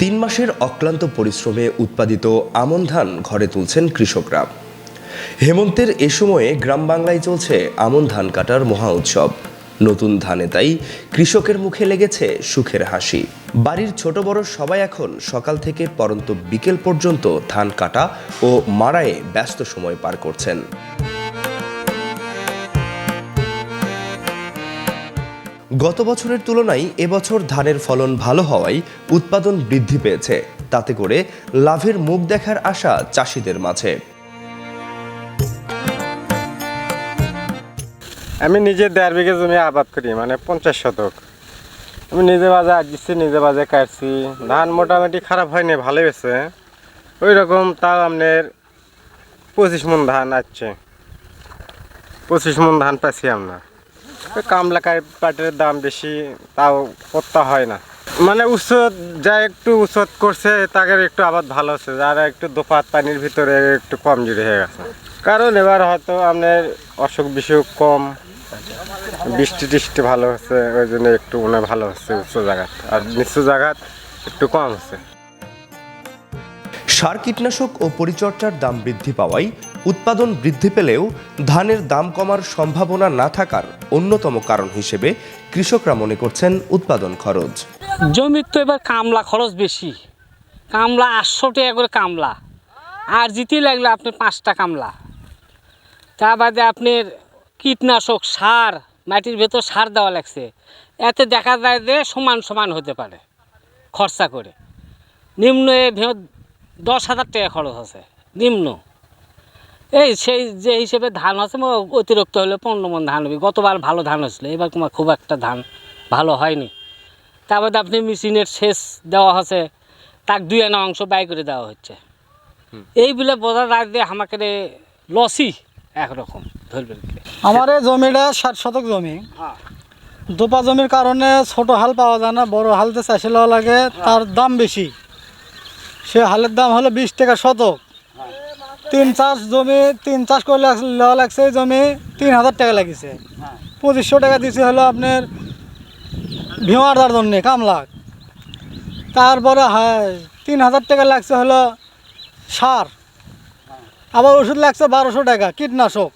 তিন মাসের অক্লান্ত পরিশ্রমে উৎপাদিত আমন ধান ঘরে তুলছেন কৃষকরা। হেমন্তের এ সময়ে গ্রাম বাংলায় চলছে আমন ধান কাটার মহা উৎসব। নতুন ধানে তাই কৃষকের মুখে লেগেছে সুখের হাসি। বাড়ির ছোট বড় সবাই এখন সকাল থেকে পরন্ত বিকেল পর্যন্ত ধান কাটা ও মাড়ায়ে ব্যস্ত সময় পার করছেন। গত বছরের তুলনায় এবছর ধানের ফলন ভালো হওয়ায় উৎপাদন বৃদ্ধি পেয়েছে। তাতে করে লাভের মুখ দেখার আশা চাষিদের মাঝে। আমি নিজে দেড় বিঘে জমি আবাদ করি মানে পঞ্চাশ শতক। আমি নিজে বাজে দিচ্ছি নিজে বাজে কাটছি। ধান মোটামুটি খারাপ হয়নি, ভালোই হয়েছে। ওই রকম তাও আপনার পঁচিশ মন ধান আসছে পঁচিশ মন ধান পাচ্ছি আমরা। কামলা পাটের দাম বেশি, তাও করতে হয় না। মানে উচ্চত যা একটু উচ্চত করছে, তাদের একটু আবাদ ভালো হচ্ছে যারা একটু দোপাত পানির ভিতরে একটু কমজোরি হয়ে গেছে। কারণ এবার হয়তো আপনার অসুখ বিসুখ কম, বৃষ্টি টিষ্টি ভালো হচ্ছে, ওই জন্য একটু মনে ভালো হচ্ছে উচ্চ জায়গাত আর নিচু জায়গাত একটু কম হচ্ছে। সার কীটনাশক ও পরিচর্যার দাম বৃদ্ধি পাওয়ায় উৎপাদন বৃদ্ধি পেলেও ধানের দাম কমার সম্ভাবনা না থাকার অন্যতম কারণ হিসেবে কৃষকরা মনে করছেন উৎপাদন খরচ। জমির তো এবার কামলা খরচ বেশি। কামলা আটশো টাকা করে কামলা। আর জিতে লাগলে আপনার পাঁচটা কামলা। তা বাদে আপনার কীটনাশক সার, মাটির ভেতর সার দেওয়া লাগছে। এতে দেখা যায় যে সমান সমান হতে পারে খরচা করে। নিম্ন এ দশ হাজার টাকা খরচ আছে নিম্ন। এই সেই যে হিসেবে ধান আছে অতিরিক্ত হলে পনেরো মন ধান হবে। গতবার ভালো ধান হয়েছিল এবার তোমার খুব একটা ধান ভালো হয়নি। তারপরে আপনি মেশিনের শেষ দেওয়া হচ্ছে তাক দুই আনা অংশ ব্যয় করে দেওয়া হচ্ছে। এই বলে বোঝা যায় যে আমাকে লসই একরকম ধরবেন আমার এই জমিটা ষাট শতক জমি। হ্যাঁ। দোপা জমির কারণে ছোট হাল পাওয়া যায় না বড় হালতে চাষি লওয়া লাগে তার দাম বেশি। সে হালের দাম হলো বিশ টাকা শতক। তিন চাষ জমি, তিন চাষ করলে লওয়া লাগছে জমি তিন হাজার টাকা লাগিছে। পঁচিশশো টাকা দিছে হলো আপনার তার জন্যে, কামলাক। তারপরে হ্যাঁ তিন হাজার টাকা লাগছে হলো সার। আবার ওষুধ লাগছে বারোশো টাকা, কীটনাশক।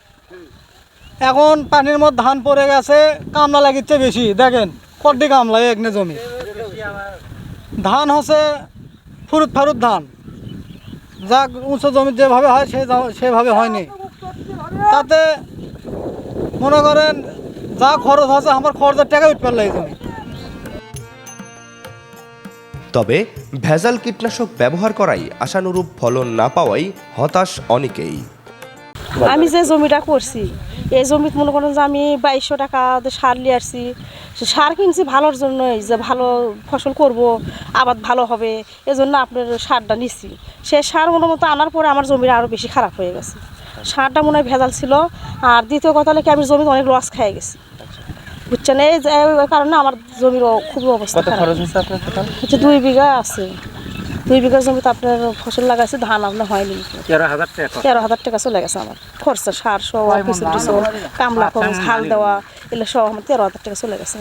এখন পানির মধ্যে ধান পড়ে গেছে, কামলা লাগিচ্ছে বেশি। দেখেন, কটি কামলা একনে জমি। ধান হচ্ছে ফুরুত ফারুত ধান। যা উঁচু জমি যেভাবে হয় সে সেভাবে হয়নি। তাতে মনে করেন, যা খরচ আছে, আমার খরচের টাকা উঠতে পারলে এই তবে ভেজাল কীটনাশক ব্যবহার করাই আশানুরূপ ফলন না পাওয়াই হতাশ অনেকেই। আমি যে জমিটা করছি এই জমিতে মনে করেন যে আমি বাইশশো টাকা সার নিয়ে আসছি সে সার কিনছি ভালোর জন্যই যে ভালো ফসল করব আবাদ ভালো হবে এজন্য আপনার সারটা নিচ্ছি। সে সার মনে মতো আনার পরে আমার জমিটা আরও বেশি খারাপ হয়ে গেছে। সারটা মনে হয় ভেজাল ছিল আর দ্বিতীয় কথা হলো কি আমি জমিতে অনেক লস খেয়ে গেছি। বুঝছেন? এই কারণে আমার জমির খুবই অবস্থা খারাপ। হচ্ছে দুই বিঘা আছে। দুই বিঘা জমিতে আপনার ফসল লাগাইছে ধান আপনার হয়নি। তেরো হাজার টাকা। তেরো হাজার টাকা চলে গেছে আমার। খরচা সার সহ কিছু কিছু কামলা খরচ হাল দেওয়া এগুলো সহ আমার তেরো হাজার টাকা চলে গেছে।